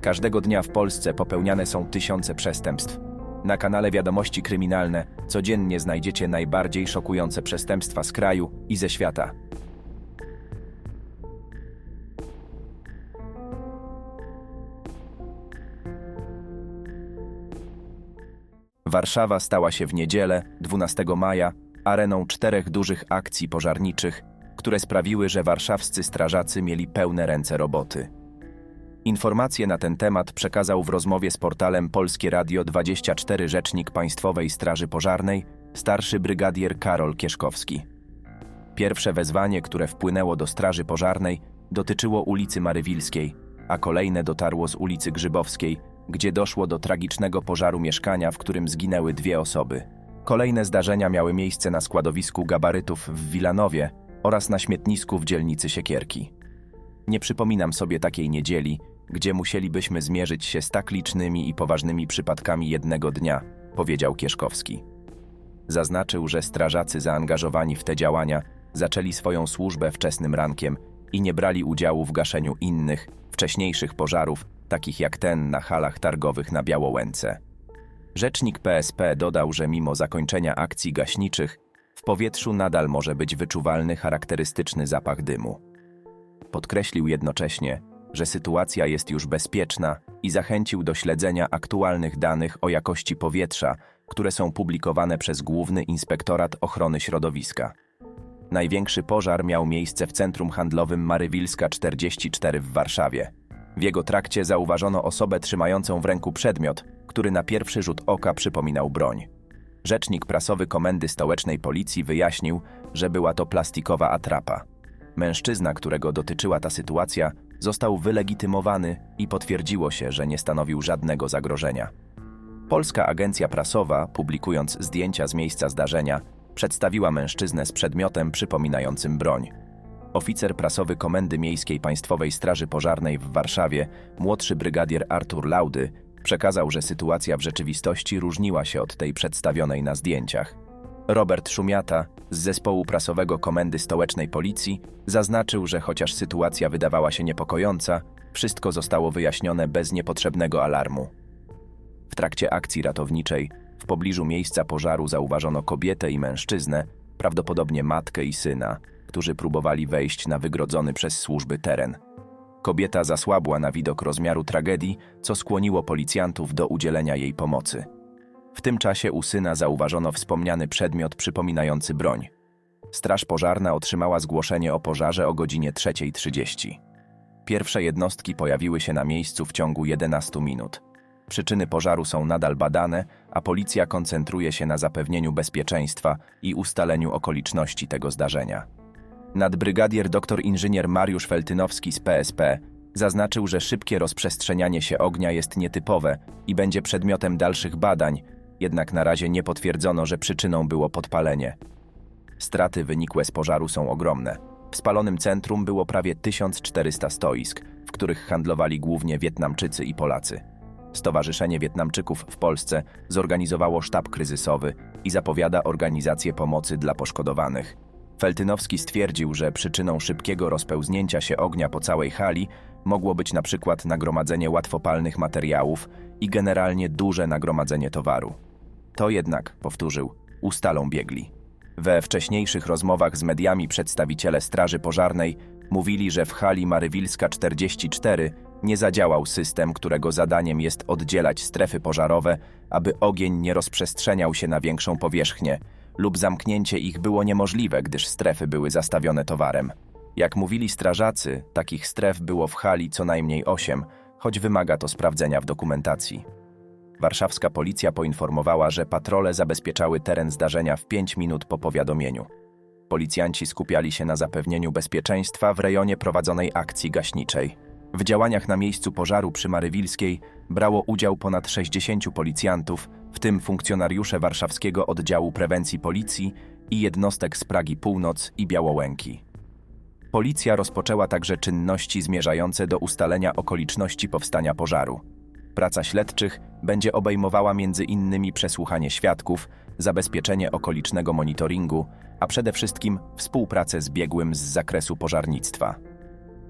Każdego dnia w Polsce popełniane są tysiące przestępstw. Na kanale Wiadomości Kryminalne codziennie znajdziecie najbardziej szokujące przestępstwa z kraju i ze świata. Warszawa stała się w niedzielę, 12 maja, areną czterech dużych akcji pożarniczych, które sprawiły, że warszawscy strażacy mieli pełne ręce roboty. Informacje na ten temat przekazał w rozmowie z portalem Polskie Radio 24 rzecznik Państwowej Straży Pożarnej, starszy brygadier Karol Kieszkowski. Pierwsze wezwanie, które wpłynęło do Straży Pożarnej, dotyczyło ulicy Marywilskiej, a kolejne dotarło z ulicy Grzybowskiej, gdzie doszło do tragicznego pożaru mieszkania, w którym zginęły dwie osoby. Kolejne zdarzenia miały miejsce na składowisku gabarytów w Wilanowie oraz na śmietnisku w dzielnicy Siekierki. Nie przypominam sobie takiej niedzieli, gdzie musielibyśmy zmierzyć się z tak licznymi i poważnymi przypadkami jednego dnia, powiedział Kieszkowski. Zaznaczył, że strażacy zaangażowani w te działania zaczęli swoją służbę wczesnym rankiem i nie brali udziału w gaszeniu innych, wcześniejszych pożarów, takich jak ten na halach targowych na Białołęce. Rzecznik PSP dodał, że mimo zakończenia akcji gaśniczych, w powietrzu nadal może być wyczuwalny charakterystyczny zapach dymu. Podkreślił jednocześnie, że sytuacja jest już bezpieczna i zachęcił do śledzenia aktualnych danych o jakości powietrza, które są publikowane przez Główny Inspektorat Ochrony Środowiska. Największy pożar miał miejsce w centrum handlowym Marywilska 44 w Warszawie. W jego trakcie zauważono osobę trzymającą w ręku przedmiot, który na pierwszy rzut oka przypominał broń. Rzecznik prasowy Komendy Stołecznej Policji wyjaśnił, że była to plastikowa atrapa. Mężczyzna, którego dotyczyła ta sytuacja, został wylegitymowany i potwierdziło się, że nie stanowił żadnego zagrożenia. Polska agencja prasowa, publikując zdjęcia z miejsca zdarzenia, przedstawiła mężczyznę z przedmiotem przypominającym broń. Oficer prasowy Komendy Miejskiej Państwowej Straży Pożarnej w Warszawie, młodszy brygadier Artur Laudy, przekazał, że sytuacja w rzeczywistości różniła się od tej przedstawionej na zdjęciach. Robert Szumiata z zespołu prasowego Komendy Stołecznej Policji zaznaczył, że chociaż sytuacja wydawała się niepokojąca, wszystko zostało wyjaśnione bez niepotrzebnego alarmu. W trakcie akcji ratowniczej w pobliżu miejsca pożaru zauważono kobietę i mężczyznę, prawdopodobnie matkę i syna, którzy próbowali wejść na wygrodzony przez służby teren. Kobieta zasłabła na widok rozmiaru tragedii, co skłoniło policjantów do udzielenia jej pomocy. W tym czasie u syna zauważono wspomniany przedmiot przypominający broń. Straż pożarna otrzymała zgłoszenie o pożarze o godzinie 3.30. Pierwsze jednostki pojawiły się na miejscu w ciągu 11 minut. Przyczyny pożaru są nadal badane, a policja koncentruje się na zapewnieniu bezpieczeństwa i ustaleniu okoliczności tego zdarzenia. Nadbrygadier dr inżynier Mariusz Feltynowski z PSP zaznaczył, że szybkie rozprzestrzenianie się ognia jest nietypowe i będzie przedmiotem dalszych badań, jednak na razie nie potwierdzono, że przyczyną było podpalenie. Straty wynikłe z pożaru są ogromne. W spalonym centrum było prawie 1400 stoisk, w których handlowali głównie Wietnamczycy i Polacy. Stowarzyszenie Wietnamczyków w Polsce zorganizowało sztab kryzysowy i zapowiada organizację pomocy dla poszkodowanych. Feltynowski stwierdził, że przyczyną szybkiego rozpełznięcia się ognia po całej hali mogło być na przykład nagromadzenie łatwopalnych materiałów i generalnie duże nagromadzenie towaru. To jednak, powtórzył, ustalą biegli. We wcześniejszych rozmowach z mediami przedstawiciele Straży Pożarnej mówili, że w hali Marywilska 44 nie zadziałał system, którego zadaniem jest oddzielać strefy pożarowe, aby ogień nie rozprzestrzeniał się na większą powierzchnię, lub zamknięcie ich było niemożliwe, gdyż strefy były zastawione towarem. Jak mówili strażacy, takich stref było w hali co najmniej osiem, choć wymaga to sprawdzenia w dokumentacji. Warszawska policja poinformowała, że patrole zabezpieczały teren zdarzenia w 5 minut po powiadomieniu. Policjanci skupiali się na zapewnieniu bezpieczeństwa w rejonie prowadzonej akcji gaśniczej. W działaniach na miejscu pożaru przy Marywilskiej brało udział ponad 60 policjantów, w tym funkcjonariusze warszawskiego oddziału prewencji policji i jednostek z Pragi Północ i Białołęki. Policja rozpoczęła także czynności zmierzające do ustalenia okoliczności powstania pożaru. Praca śledczych będzie obejmowała innymi przesłuchanie świadków, zabezpieczenie okolicznego monitoringu, a przede wszystkim współpracę z biegłym z zakresu pożarnictwa.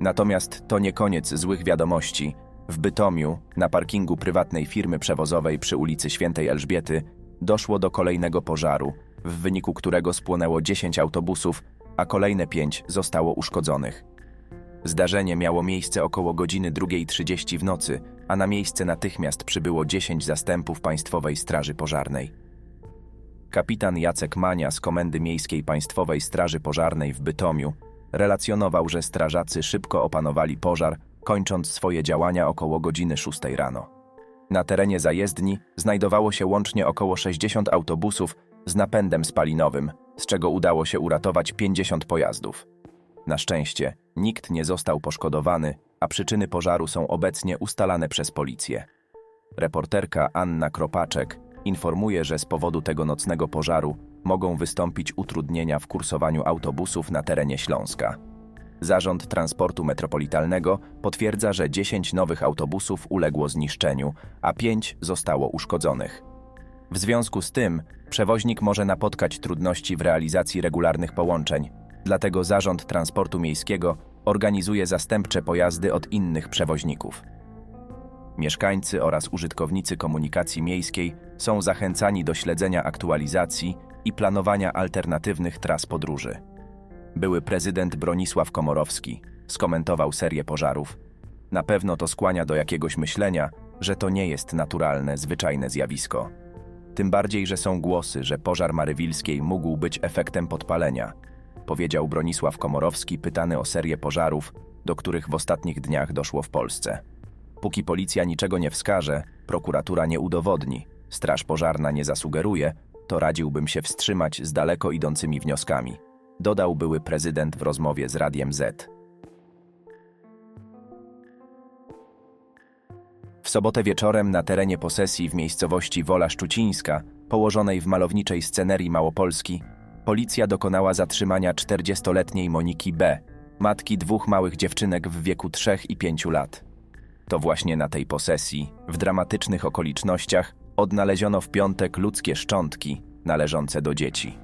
Natomiast to nie koniec złych wiadomości. W Bytomiu, na parkingu prywatnej firmy przewozowej przy ulicy Świętej Elżbiety, doszło do kolejnego pożaru, w wyniku którego spłonęło 10 autobusów, a kolejne 5 zostało uszkodzonych. Zdarzenie miało miejsce około godziny 2.30 w nocy, a na miejsce natychmiast przybyło 10 zastępów Państwowej Straży Pożarnej. Kapitan Jacek Mania z Komendy Miejskiej Państwowej Straży Pożarnej w Bytomiu relacjonował, że strażacy szybko opanowali pożar, kończąc swoje działania około godziny 6 rano. Na terenie zajezdni znajdowało się łącznie około 60 autobusów z napędem spalinowym, z czego udało się uratować 50 pojazdów. Na szczęście nikt nie został poszkodowany, a przyczyny pożaru są obecnie ustalane przez policję. Reporterka Anna Kropaczek informuje, że z powodu tego nocnego pożaru mogą wystąpić utrudnienia w kursowaniu autobusów na terenie Śląska. Zarząd Transportu Metropolitalnego potwierdza, że 10 nowych autobusów uległo zniszczeniu, a 5 zostało uszkodzonych. W związku z tym przewoźnik może napotkać trudności w realizacji regularnych połączeń, dlatego Zarząd Transportu Miejskiego organizuje zastępcze pojazdy od innych przewoźników. Mieszkańcy oraz użytkownicy komunikacji miejskiej są zachęcani do śledzenia aktualizacji i planowania alternatywnych tras podróży. Były prezydent Bronisław Komorowski skomentował serię pożarów. Na pewno to skłania do jakiegoś myślenia, że to nie jest naturalne, zwyczajne zjawisko. Tym bardziej, że są głosy, że pożar Marywilskiej mógł być efektem podpalenia, powiedział Bronisław Komorowski, pytany o serię pożarów, do których w ostatnich dniach doszło w Polsce. Póki policja niczego nie wskaże, prokuratura nie udowodni, straż pożarna nie zasugeruje, to radziłbym się wstrzymać z daleko idącymi wnioskami. Dodał były prezydent w rozmowie z Radiem Z. W sobotę wieczorem na terenie posesji w miejscowości Wola Szczucińska, położonej w malowniczej scenerii Małopolski, policja dokonała zatrzymania 40-letniej Moniki B., matki dwóch małych dziewczynek w wieku 3 i 5 lat. To właśnie na tej posesji, w dramatycznych okolicznościach, odnaleziono w piątek ludzkie szczątki należące do dzieci.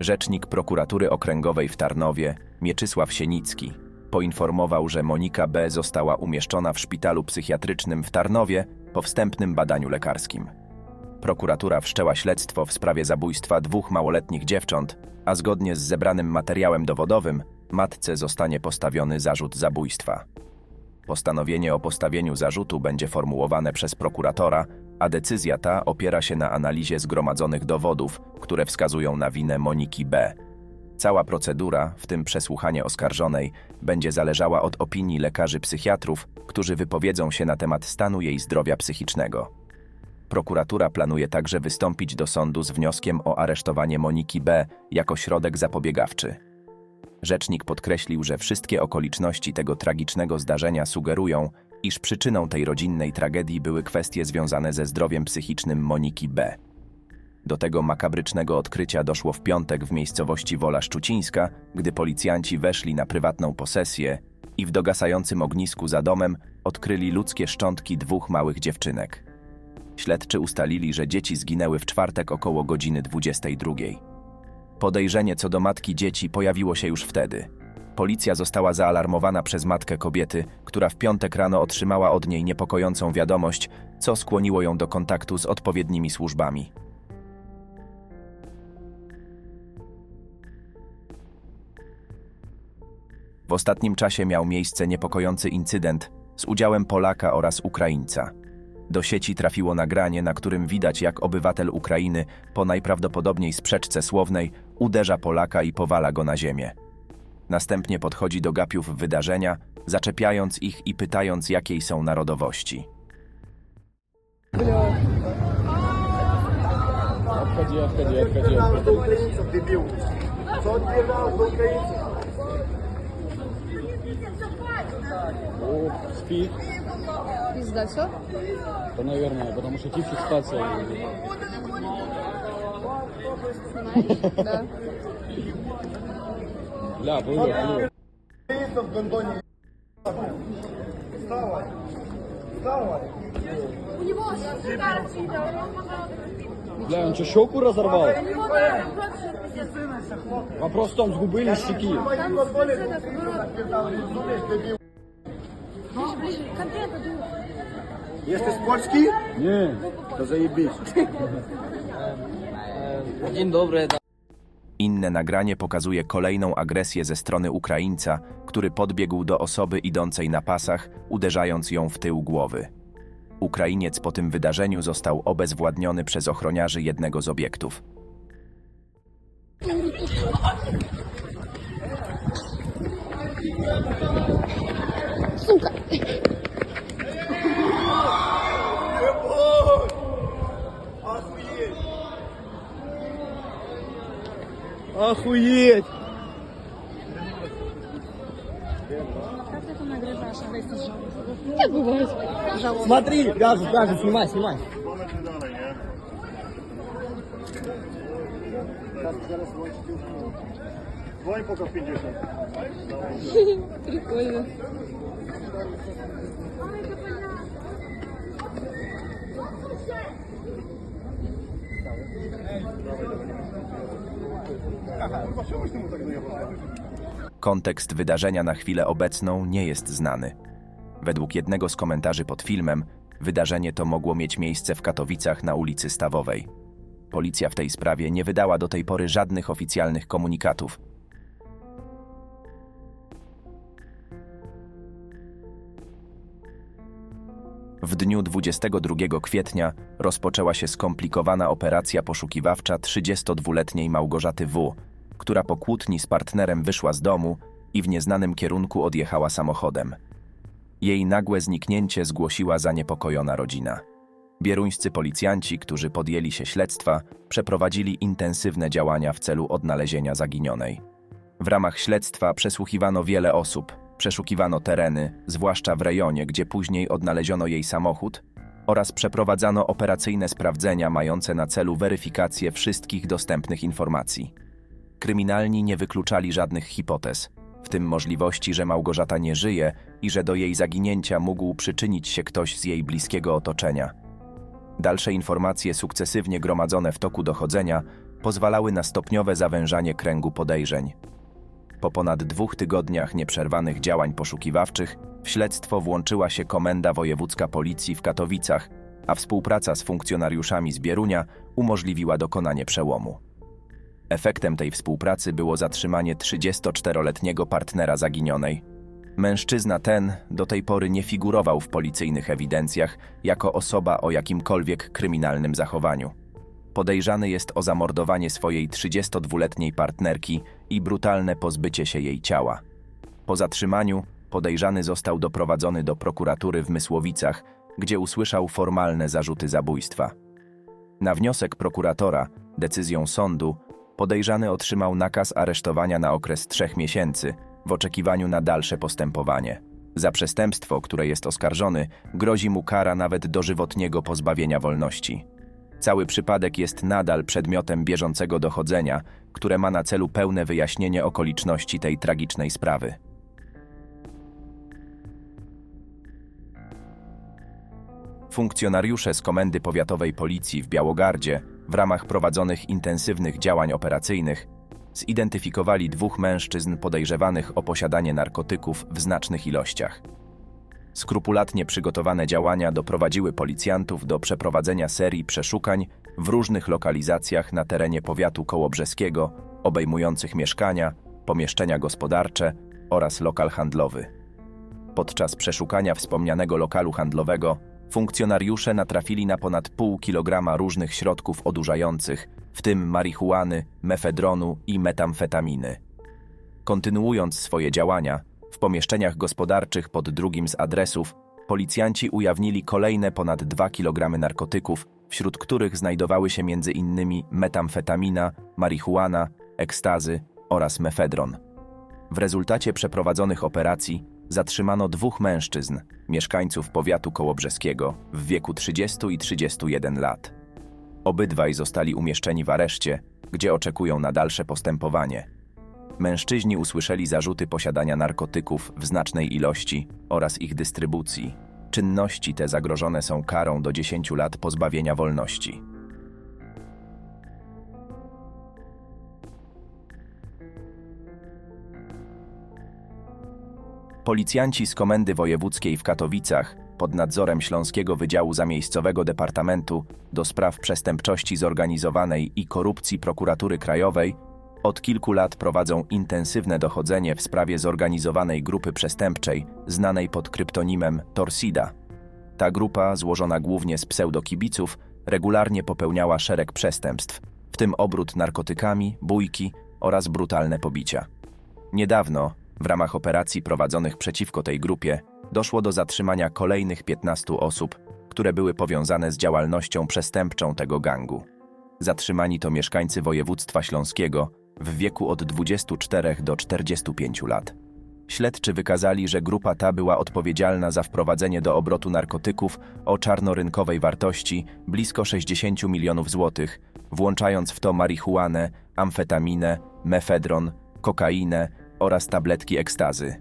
Rzecznik prokuratury okręgowej w Tarnowie, Mieczysław Sienicki, poinformował, że Monika B. została umieszczona w szpitalu psychiatrycznym w Tarnowie po wstępnym badaniu lekarskim. Prokuratura wszczęła śledztwo w sprawie zabójstwa dwóch małoletnich dziewcząt, a zgodnie z zebranym materiałem dowodowym, matce zostanie postawiony zarzut zabójstwa. Postanowienie o postawieniu zarzutu będzie formułowane przez prokuratora, a decyzja ta opiera się na analizie zgromadzonych dowodów, które wskazują na winę Moniki B. Cała procedura, w tym przesłuchanie oskarżonej, będzie zależała od opinii lekarzy psychiatrów, którzy wypowiedzą się na temat stanu jej zdrowia psychicznego. Prokuratura planuje także wystąpić do sądu z wnioskiem o aresztowanie Moniki B. jako środek zapobiegawczy. Rzecznik podkreślił, że wszystkie okoliczności tego tragicznego zdarzenia sugerują, iż przyczyną tej rodzinnej tragedii były kwestie związane ze zdrowiem psychicznym Moniki B. Do tego makabrycznego odkrycia doszło w piątek w miejscowości Wola Szczucińska, gdy policjanci weszli na prywatną posesję i w dogasającym ognisku za domem odkryli ludzkie szczątki dwóch małych dziewczynek. Śledczy ustalili, że dzieci zginęły w czwartek około godziny 22. Podejrzenie co do matki dzieci pojawiło się już wtedy. Policja została zaalarmowana przez matkę kobiety, która w piątek rano otrzymała od niej niepokojącą wiadomość, co skłoniło ją do kontaktu z odpowiednimi służbami. W ostatnim czasie miał miejsce niepokojący incydent z udziałem Polaka oraz Ukraińca. Do sieci trafiło nagranie, na którym widać, jak obywatel Ukrainy, po najprawdopodobniej sprzeczce słownej, uderza Polaka i powala go na ziemię. Następnie podchodzi do gapiów wydarzenia, zaczepiając ich i pytając, jakiej są narodowości. Odchodzi. до українців, дебіл. Що відповідав до українців? О, спит. Пизда, все? Да, наверное, потому что типчик спаться. Да. Бля, было, было. Українців в гондоні. Вставай. Вставай. У него сейчас удар видео, он пожалуйста. Бля, он что, щеку разорвал? У него удар, просто сейчас пиздец. Синися, хлопець. Вопрос в том, сгубили щеки. Твої дозволі, дебіл. блин, конкретно думаю. Jesteś z Polski? Nie. To zajebiście. Dzień dobry. Inne nagranie pokazuje kolejną agresję ze strony Ukraińca, który podbiegł do osoby idącej na pasach, uderzając ją w tył głowy. Ukrainiec po tym wydarzeniu został obezwładniony przez ochroniarzy jednego z obiektów. Охуеть! Я бывает. Смотри, даже, даже, снимай, снимай. Давай пока пидешь. Прикольно. Давай, давай. Kontekst wydarzenia na chwilę obecną nie jest znany. Według jednego z komentarzy pod filmem, wydarzenie to mogło mieć miejsce w Katowicach na ulicy Stawowej. Policja w tej sprawie nie wydała do tej pory żadnych oficjalnych komunikatów. W dniu 22 kwietnia rozpoczęła się skomplikowana operacja poszukiwawcza 32-letniej Małgorzaty W., która po kłótni z partnerem wyszła z domu i w nieznanym kierunku odjechała samochodem. Jej nagłe zniknięcie zgłosiła zaniepokojona rodzina. Bieruńscy policjanci, którzy podjęli się śledztwa, przeprowadzili intensywne działania w celu odnalezienia zaginionej. W ramach śledztwa przesłuchiwano wiele osób, przeszukiwano tereny, zwłaszcza w rejonie, gdzie później odnaleziono jej samochód, oraz przeprowadzano operacyjne sprawdzenia mające na celu weryfikację wszystkich dostępnych informacji. Kryminalni nie wykluczali żadnych hipotez, w tym możliwości, że Małgorzata nie żyje i że do jej zaginięcia mógł przyczynić się ktoś z jej bliskiego otoczenia. Dalsze informacje sukcesywnie gromadzone w toku dochodzenia pozwalały na stopniowe zawężanie kręgu podejrzeń. Po ponad dwóch tygodniach nieprzerwanych działań poszukiwawczych w śledztwo włączyła się Komenda Wojewódzka Policji w Katowicach, a współpraca z funkcjonariuszami z Bierunia umożliwiła dokonanie przełomu. Efektem tej współpracy było zatrzymanie 34-letniego partnera zaginionej. Mężczyzna ten do tej pory nie figurował w policyjnych ewidencjach jako osoba o jakimkolwiek kryminalnym zachowaniu. Podejrzany jest o zamordowanie swojej 32-letniej partnerki i brutalne pozbycie się jej ciała. Po zatrzymaniu podejrzany został doprowadzony do prokuratury w Mysłowicach, gdzie usłyszał formalne zarzuty zabójstwa. Na wniosek prokuratora, decyzją sądu, podejrzany otrzymał nakaz aresztowania na okres trzech miesięcy w oczekiwaniu na dalsze postępowanie. Za przestępstwo, które jest oskarżony, grozi mu kara nawet dożywotniego pozbawienia wolności. Cały przypadek jest nadal przedmiotem bieżącego dochodzenia, które ma na celu pełne wyjaśnienie okoliczności tej tragicznej sprawy. Funkcjonariusze z Komendy Powiatowej Policji w Białogardzie w ramach prowadzonych intensywnych działań operacyjnych zidentyfikowali dwóch mężczyzn podejrzewanych o posiadanie narkotyków w znacznych ilościach. Skrupulatnie przygotowane działania doprowadziły policjantów do przeprowadzenia serii przeszukań w różnych lokalizacjach na terenie powiatu kołobrzeskiego, obejmujących mieszkania, pomieszczenia gospodarcze oraz lokal handlowy. Podczas przeszukania wspomnianego lokalu handlowego funkcjonariusze natrafili na ponad pół kilograma różnych środków odurzających, w tym marihuany, mefedronu i metamfetaminy. Kontynuując swoje działania, w pomieszczeniach gospodarczych pod drugim z adresów policjanci ujawnili kolejne ponad 2 kg narkotyków, wśród których znajdowały się m.in. metamfetamina, marihuana, ekstazy oraz mefedron. W rezultacie przeprowadzonych operacji zatrzymano dwóch mężczyzn, mieszkańców powiatu kołobrzeskiego, w wieku 30 i 31 lat. Obydwaj zostali umieszczeni w areszcie, gdzie oczekują na dalsze postępowanie. Mężczyźni usłyszeli zarzuty posiadania narkotyków w znacznej ilości oraz ich dystrybucji. Czynności te zagrożone są karą do 10 lat pozbawienia wolności. Policjanci z Komendy Wojewódzkiej w Katowicach pod nadzorem Śląskiego Wydziału Zamiejscowego Departamentu do Spraw Przestępczości Zorganizowanej i Korupcji Prokuratury Krajowej od kilku lat prowadzą intensywne dochodzenie w sprawie zorganizowanej grupy przestępczej znanej pod kryptonimem Torsida. Ta grupa, złożona głównie z pseudokibiców, regularnie popełniała szereg przestępstw, w tym obrót narkotykami, bójki oraz brutalne pobicia. Niedawno, w ramach operacji prowadzonych przeciwko tej grupie, doszło do zatrzymania kolejnych 15 osób, które były powiązane z działalnością przestępczą tego gangu. Zatrzymani to mieszkańcy województwa śląskiego w wieku od 24 do 45 lat. Śledczy wykazali, że grupa ta była odpowiedzialna za wprowadzenie do obrotu narkotyków o czarnorynkowej wartości blisko 60 milionów złotych, włączając w to marihuanę, amfetaminę, mefedron, kokainę oraz tabletki ekstazy.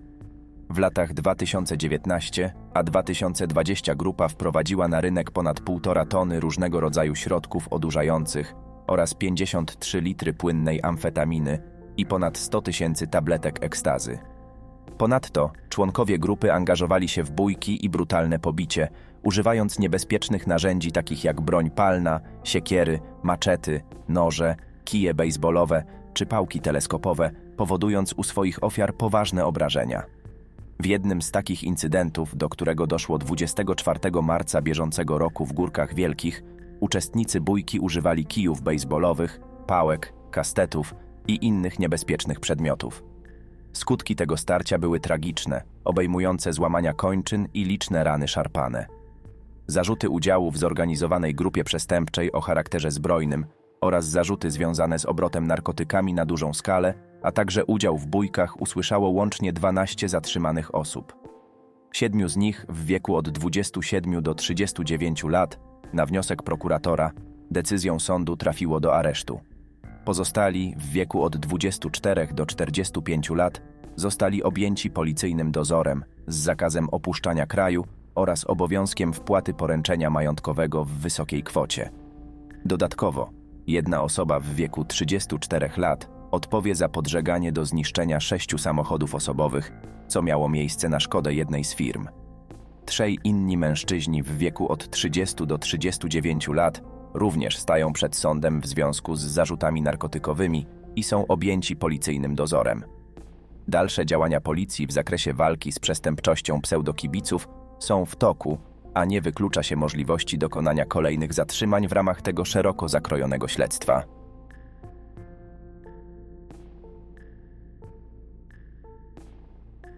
W latach 2019 a 2020 grupa wprowadziła na rynek ponad 1,5 tony różnego rodzaju środków odurzających oraz 53 litry płynnej amfetaminy i ponad 100 tysięcy tabletek ekstazy. Ponadto członkowie grupy angażowali się w bójki i brutalne pobicie, używając niebezpiecznych narzędzi takich jak broń palna, siekiery, maczety, noże, kije baseballowe czy pałki teleskopowe, powodując u swoich ofiar poważne obrażenia. W jednym z takich incydentów, do którego doszło 24 marca bieżącego roku w Górkach Wielkich, uczestnicy bójki używali kijów baseballowych, pałek, kastetów i innych niebezpiecznych przedmiotów. Skutki tego starcia były tragiczne, obejmujące złamania kończyn i liczne rany szarpane. Zarzuty udziału w zorganizowanej grupie przestępczej o charakterze zbrojnym oraz zarzuty związane z obrotem narkotykami na dużą skalę, a także udział w bójkach usłyszało łącznie 12 zatrzymanych osób. Siedmiu z nich w wieku od 27 do 39 lat, na wniosek prokuratora, decyzją sądu trafiło do aresztu. Pozostali w wieku od 24 do 45 lat zostali objęci policyjnym dozorem z zakazem opuszczania kraju oraz obowiązkiem wpłaty poręczenia majątkowego w wysokiej kwocie. Dodatkowo, jedna osoba w wieku 34 lat odpowie za podżeganie do zniszczenia sześciu samochodów osobowych, co miało miejsce na szkodę jednej z firm. Trzej inni mężczyźni w wieku od 30 do 39 lat również stają przed sądem w związku z zarzutami narkotykowymi i są objęci policyjnym dozorem. Dalsze działania policji w zakresie walki z przestępczością pseudokibiców są w toku, a nie wyklucza się możliwości dokonania kolejnych zatrzymań w ramach tego szeroko zakrojonego śledztwa.